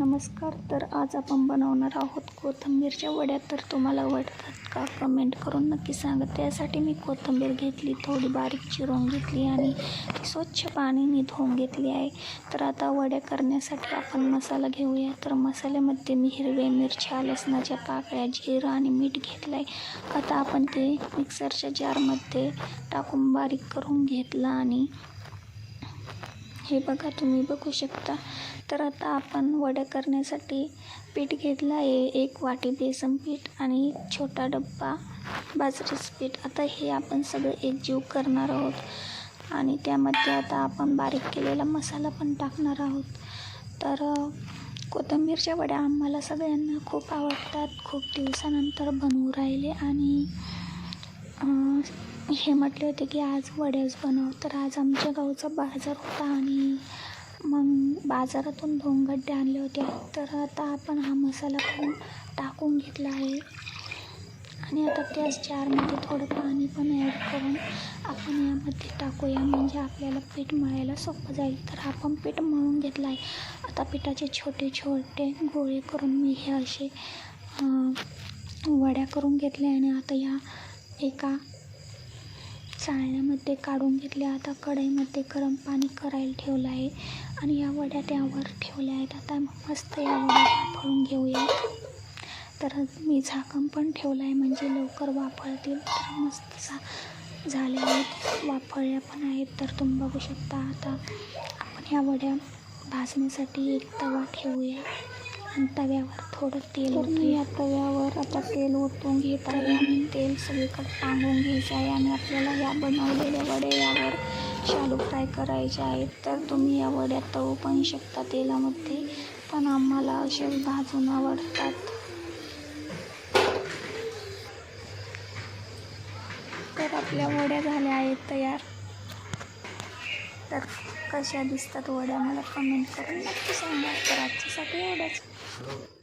नमस्कार तर आज आपण बनवणार आहोत कोथिंबीरच्या वड्या. तर तुम्हाला आवडतात का कमेंट करून नक्की सांगा. त्यासाठी मी कोथिंबीर घेतली थोडी बारीक चिरून घेतली आणि ती स्वच्छ मी धुवून घेतली आहे. तर आता वड्या करण्यासाठी आपण मसाला घेऊया. तर मसाल्यामध्ये मी हिरव्या मिरच्या लसणाच्या पाकळ्या जिरं आणि मीठ घेतलं आहे आता आपण ते मिक्सरच्या जारमध्ये टाकून बारीक करून घेतलं आणि हे बघा तुम्ही बघू शकता. तर आता आपण वड्या करण्यासाठी पीठ घेतलं आहे. एक वाटी बेसन पीठ आणि एक छोटा डब्बा बाजरीचं पीठ. आता हे आपण सगळं एकजीव करणार आहोत. आणि त्यामध्ये आता आपण बारीक केलेला मसाला पण टाकणार आहोत. तर कोथंबीरच्या कोथिंबीरच्या वड्या आम्हाला सगळ्यांना खूप आवडतात. खूप दिवसानंतर बनवू राहिले आणि हे म्हटले होते की आज वड्याच बनव. तर आज आमच्या गावचा बाजार होता आणि मग बाजारातून दोन गड्डे आणले होते. तर आता आपण हा मसाला पण टाकून घेतला आहे. आणि आता त्याच जारमध्ये थोडं पाणी पण ॲड करून आपण यामध्ये टाकूया. म्हणजे आपल्याला पीठ मळायला सोपं जाईल. तर आपण पीठ मळून घेतलं आहे. आता पिठाचे छोटे छोटे गोळे करून मी हे असे वड्या करून घेतल्या आणि आता या एका चाळण्यामध्ये काढून घेतले. आता कढईमध्ये गरम पाणी करायला ठेवलं आहे आणि या वड्या त्यावर ठेवल्या आहेत. आता मस्त या वड्या वाफळून घेऊया. तर मी झाकण पण ठेवलं आहे म्हणजे लवकर वाफळतील तर मस्त झा झाल्या आहेत. वाफळल्या पण आहेत. तर तुम्ही बघू शकता. आता आपण या वड्या भाजण्यासाठी एक तवा ठेवूया. आणि तव्यावर थोडं तेल ओतूया या तव्यावर आता तेल ओतून घेत आहे. आणि तेल सगळीकडे टांगून घ्यायचं आहे. आणि आपल्याला या बनवलेल्या वड्या यावर शालू फ्राय करायच्या आहेत. तर तुम्ही या वड्या तळू पण शकता तेलामध्ये. पण आम्हाला असे भाजून आवडतात. तर आपल्या वड्या झाल्या आहेत तयार. तर कशा दिसतात वड्या? मला कमेंट करून नक्की सांगा. तर आजच्यासाठी एवढंच. Oh.